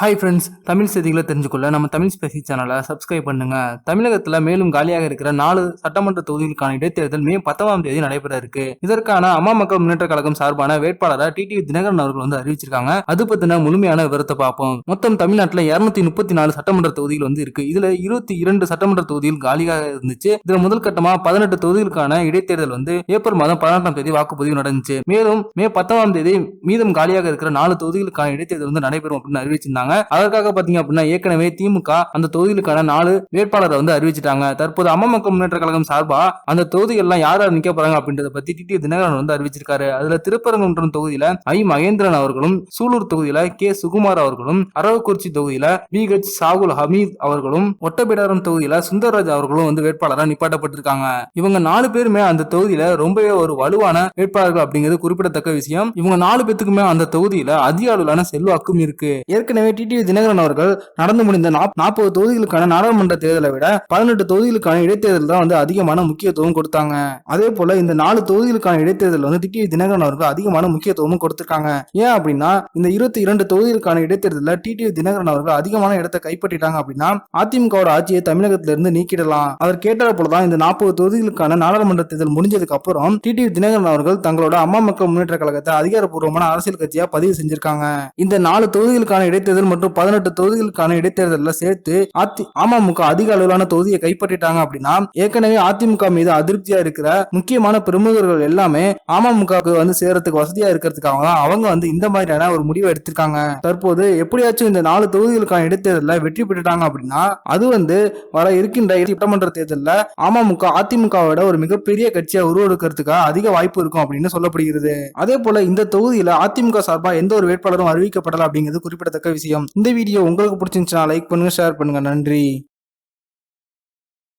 Hi friends Tamil செய்திகளை தெரிஞ்சுக்கொள்ள நம்ம தமிழ் ஸ்பெசி சேனலை சப்ஸ்கிரைப் பண்ணுங்க. தமிழகத்தில் மேலும் காலியாக இருக்கிற நாலு சட்டமன்ற தொகுதிகளுக்கான இடைத்தேர்தல் மே பத்தாம் தேதி நடைபெற இருக்கு. இதற்கான அம்மா மக்கள் முன்னேற்ற கழகம் சார்பான வேட்பாளரை டிடிவி தினகரன் அவர்கள் வந்து அறிவிச்சிருக்காங்க. அது பத்தின முழுமையான விவரத்தை பார்ப்போம். மொத்தம் தமிழ்நாட்டில் இருநூத்தி முப்பத்தி நாலு சட்டமன்ற தொகுதிகள் வந்து இருக்கு. இதுல இருபத்தி இரண்டு சட்டமன்ற தொகுதிகள் காலியாக இருந்துச்சு. இதுல முதல் கட்டமா பதினெட்டு தொகுதிகளுக்கான இடைத்தேர்தல் வந்து ஏப்ரல் மாதம் பதினெட்டாம் தேதி வாக்குப்பதிவு நடந்துச்சு. மேலும் மே பத்தாம் தேதி மீதம் காலியாக இருக்கிற நாலு தொகுதிகளுக்கான இடைத்தேர்தல் வந்து நடைபெறும் அப்படின்னு அறிவிச்சிருந்தாங்க. அதற்காக பாத்தீங்க அப்படின்னா ஏற்கனவே திமுக அந்த தொகுதிகளுக்கான நாலு வேட்பாளரை வந்து அறிவிச்சிட்டாங்க. தற்போது அம்மா முன்னேற்ற கழகம் சார்பா அந்த தொகுதிகள்லாம் யார் யார் நிக்க போறாங்க அப்படின்றத பத்தி டிடி தினகரன் வந்து அறிவிச்சிருக்காரு. அதுல திருப்பரங்குன்றம் தொகுதியில ஐ மகேந்திரன் அவர்களும் சூலூர் தொகுதியில கே சுகுமார் அவர்களும் அரவக்குறிச்சி தொகுதியில பி ஹெச் சாகுல் ஹமீத் அவர்களும் ஒட்டப்பிடாரம் தொகுதியில சுந்தர்ராஜ் அவர்களும் வந்து வேட்பாளராக நிப்பாட்டப்பட்டிருக்காங்க. இவங்க நாலு பேருமே அந்த தொகுதியில ரொம்பவே ஒரு வலுவான வேட்பாளர்கள் அப்படிங்கிறது குறிப்பிடத்தக்க விஷயம். இவங்க நாலு பேத்துக்குமே அந்த தொகுதியில அதிக அளவிலான செல்வாக்கும் இருக்கு. ஏற்கனவே டிடிவி தினகரன் அவர்கள் நடந்து முடிந்த நாற்பது தொகுதிகளுக்கான நாடாளுமன்ற தேர்தலை விட பதினெட்டு தொகுதிகளுக்கான இடைத்தேர்தல் தான் வந்து அதிகமான முக்கியத்துவம் கொடுத்தாங்க. அதே போல இந்த நாலு தொகுதிகளுக்கான இடைத்தேர்தல் வந்து டிடிவி தினகரன் அவர்கள் அதிகமான முக்கியத்துவமும் கொடுத்திருக்காங்க. ஏன் அப்படின்னா இந்த இருபத்தி இரண்டு தொகுதிகளுக்கான இடைத்தேர்தலில் டிடிவி தினகரன் அவர்கள் அதிகமான இடத்தை கைப்பற்றிட்டாங்க அப்படின்னா அதிமுகவோட ஆட்சியை தமிழகத்திலிருந்து நீக்கிடலாம். அவர் கேட்டது போலதான் இந்த நாற்பது தொகுதிகளுக்கான நாடாளுமன்ற தேர்தல் முடிஞ்சதுக்கு அப்புறம் டிடிவி தினகரன் அவர்கள் தங்களோட அம்மா மக்கள் முன்னேற்ற கழகத்தை அதிகாரப்பூர்வமான அரசியல் கட்சியா பதிவு செஞ்சிருக்காங்க. இந்த நாலு தொகுதிகளுக்கான இடைத்தேர்தல் மற்றும் பதினெட்டு தொகுதிகளுக்கான இடைத்தேர்தலில் சேர்த்து அதி அமமுக அதிக அளவிலான தொகுதியை கைப்பற்றிட்டாங்க அப்படின்னா ஏற்கனவே அதிமுக மீது அதிருப்தியா இருக்கிற முக்கியமான பிரமுகர்கள் எல்லாமே அமமுகவுக்கு வந்து சேரத்துக்கு வசதியா இருக்கிறதுக்காக தான் அவங்க வந்து இந்த மாதிரியான ஒரு முடிவை எடுத்திருக்காங்க. தற்போது எப்படியாச்சும் இந்த நாலு தொகுதிகளுக்கான இடைத்தேர்தலில் வெற்றி பெற்றுட்டாங்க அப்படின்னா அது வந்து வர இருக்கின்ற சட்டமன்ற தேர்தலில் அமமுக அதிமுகவோட ஒரு மிகப்பெரிய கட்சியா உருவெடுக்கிறதுக்கு அதிக வாய்ப்பு இருக்கும் அப்படின்னு சொல்லப்படுகிறது. அதே போல இந்த தொகுதியில அதிமுக சார்பா எந்த ஒரு வேட்பாளரும் அறிவிக்கப்படல அப்படிங்கிறது குறிப்பிடத்தக்க விஷயம். இந்த வீடியோ உங்களுக்கு பிடிச்சிருந்துச்சுன்னா லைக் பண்ணுங்க ஷேர் பண்ணுங்க. நன்றி.